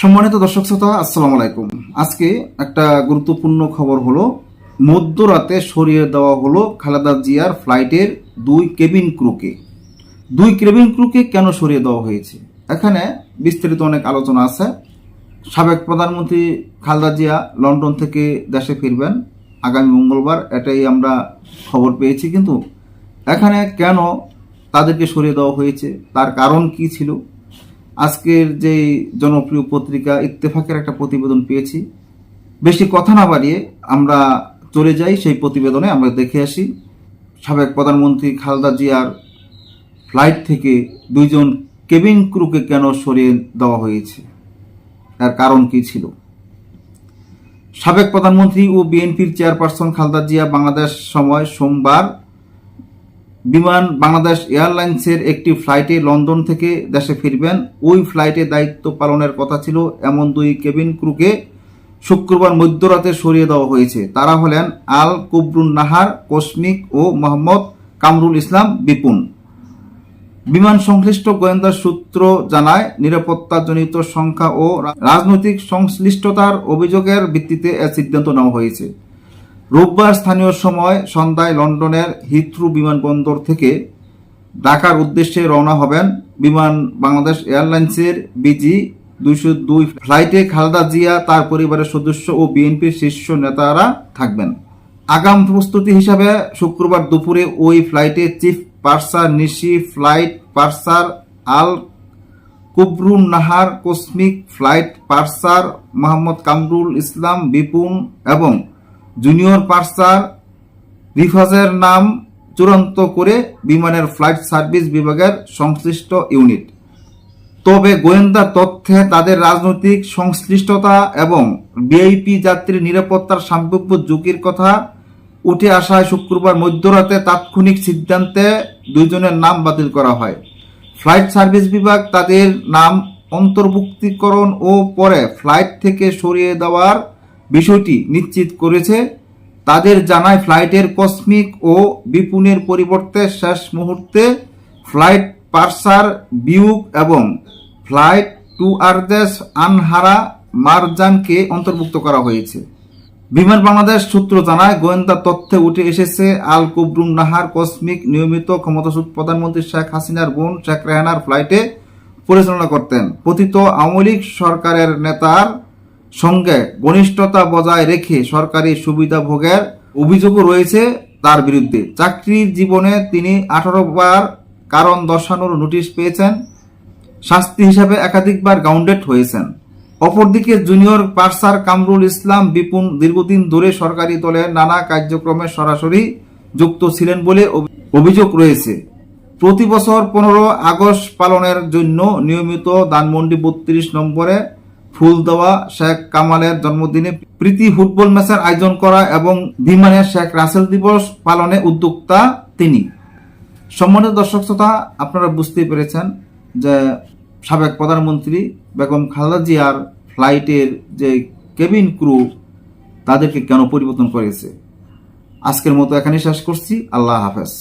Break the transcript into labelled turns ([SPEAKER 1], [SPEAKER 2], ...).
[SPEAKER 1] সম্মানিত দর্শক শ্রোতা, আসসালামু আলাইকুম। আজকে একটা গুরুত্বপূর্ণ খবর হলো, মধ্যরাতে সরিয়ে দেওয়া হলো খালেদা জিয়ার ফ্লাইটের দুই কেবিন ক্রুকে। দুই কেবিন ক্রুকে কেন সরিয়ে দেওয়া হয়েছে? এখানে বিস্তারিত অনেক আলোচনা আছে। সাবেক প্রধানমন্ত্রী খালেদা জিয়া লন্ডন থেকে দেশে ফিরবেন। আগামী মঙ্গলবার এটাই আমরা খবর পেয়েছি, কিন্তু এখানে কেন তাদেরকে সরিয়ে দেওয়া হয়েছে? তার কারণ কি ছিল? আজকের যে জনপ্রিয় পত্রিকা ইত্তেফাকের একটা প্রতিবেদন পেয়েছি। বেশি কথা না বাড়িয়ে আমরা চলে যাই সেই প্রতিবেদনে, আমরা দেখে আসি। সাবেক প্রধানমন্ত্রী খালেদা জিয়ার ফ্লাইট থেকে দুইজন কেবিন ক্রুকে কেন সরিয়ে দেওয়া হয়েছে? তার কারণ কি ছিল? সাবেক প্রধানমন্ত্রী ও বিএনপির চেয়ারপারসন খালেদা জিয়া বাংলাদেশ সময় সোমবার বিমান বাংলাদেশ এয়ারলাইন্সের একটি ফ্লাইটে লন্ডন থেকে দেশে ফিরবেন। ওই ফ্লাইটে দায়িত্ব পালনের কথা ছিল এমন দুই কেবিন ক্রুকে শুক্রবার মধ্যরাতে সরিয়ে দেওয়া হয়েছে। তারা হলেন আল কুবরুন নাহার কসমিক ও মোহাম্মদ কামরুল ইসলাম, বিপুন। বিমান সংশ্লিষ্ট গোয়েন্দা সূত্র জানায়, নিরাপত্তাজনিত সংখ্যা ও রাজনৈতিক সংশ্লিষ্টতার অভিযোগের ভিত্তিতে এ সিদ্ধান্ত নেওয়া হয়েছে। রোববার স্থানীয় সময় সন্ধ্যায় লন্ডনের হিথ্রু বিমানবন্দর থেকে ঢাকার উদ্দেশ্যে রওনা হবেন বিমান বাংলাদেশ এয়ারলাইন্সের বিজি দুইশো দুই ফ্লাইটে খালেদা জিয়া, তার পরিবারের সদস্য ও বিএনপির শীর্ষ নেতারা থাকবেন। আগাম প্রস্তুতি হিসাবে শুক্রবার দুপুরে ওই ফ্লাইটে chief purser Nishi, flight purser Al Kubrun Nahar Kosmik flight purser Mohammad Kamrul Islam, Bipun এবং জুনিয়র পার্সার রিফাজের নাম চূড়ান্ত করে বিমানের ফ্লাইট সার্ভিস বিভাগের সংশ্লিষ্ট ইউনিট। তবে গোয়েন্দা তথ্যে তাদের রাজনৈতিক সংশ্লিষ্টতা এবং ভিআইপি যাত্রীর নিরাপত্তার সম্ভাব্য ঝুঁকির কথা উঠে আসায় শুক্রবার মধ্যরাতে তাৎক্ষণিক সিদ্ধান্তে দুইজনের নাম বাতিল করা হয়। ফ্লাইট সার্ভিস বিভাগ তাদের নাম অন্তর্ভুক্তিকরণ ও পরে ফ্লাইট থেকে সরিয়ে দেওয়ার বিষয়টি নিশ্চিত করেছে তাদের জানায় ফ্লাইটের কসমিক ও বিপুনের পরিবর্তে শেষ মুহূর্তে ফ্লাইট পার্সার বিউক এবং ফ্লাইট টু আরদেশ আনহারা মারজানকে অন্তর্ভুক্ত করা হয়েছে। বিমান বাংলাদেশ সূত্র জানায়, গোয়েন্দা তথ্যে উঠে এসেছে, আল কুবরুন নাহার কসমিক নিয়মিত ক্ষমতাসূত প্রধানমন্ত্রী শেখ হাসিনার বোন শেখ রেহানার ফ্লাইটে পরিচালনা করতেন। পতিত আওয়ামী লীগ সরকারের নেতার সঙ্গে ঘনিষ্ঠতা বজায় রেখে সরকারি সুবিধা ভোগের অভিযোগও রয়েছে তার বিরুদ্ধে। চাকরির জীবনে তিনি আঠারো বার কারণ দর্শানোর নোটিশ পেয়েছেন। শাস্তি হিসাবে একাধিকবার গাউন্ডেড হয়েছেন। অপরদিকে জুনিয়র পার্সার কামরুল ইসলাম বিপুন দীর্ঘদিন ধরে সরকারি দলের নানা কার্যক্রমে সরাসরি যুক্ত ছিলেন বলে অভিযোগ রয়েছে। প্রতি বছর পনেরো আগস্ট পালনের জন্য নিয়মিত ধানমন্ডি বত্রিশ নম্বরে ফুল দেওয়া শেখ কামালের জন্মদিনে প্রীতি ফুটবল ম্যাচের আয়োজন করা এবং বিমানে শেখ রাসেল দিবস পালনে উদ্যোক্তা তিনি। সম্মানিত দর্শক শ্রোতা, আপনারা বুঝতেই পেরেছেন যে সাবেক প্রধানমন্ত্রী বেগম খালেদা জিয়ার ফ্লাইটের যে কেবিন ক্রু, তাদেরকে কেন পরিবর্তন করেছে? আজকের মতো এখানে শেষ করছি। আল্লাহ হাফেজ।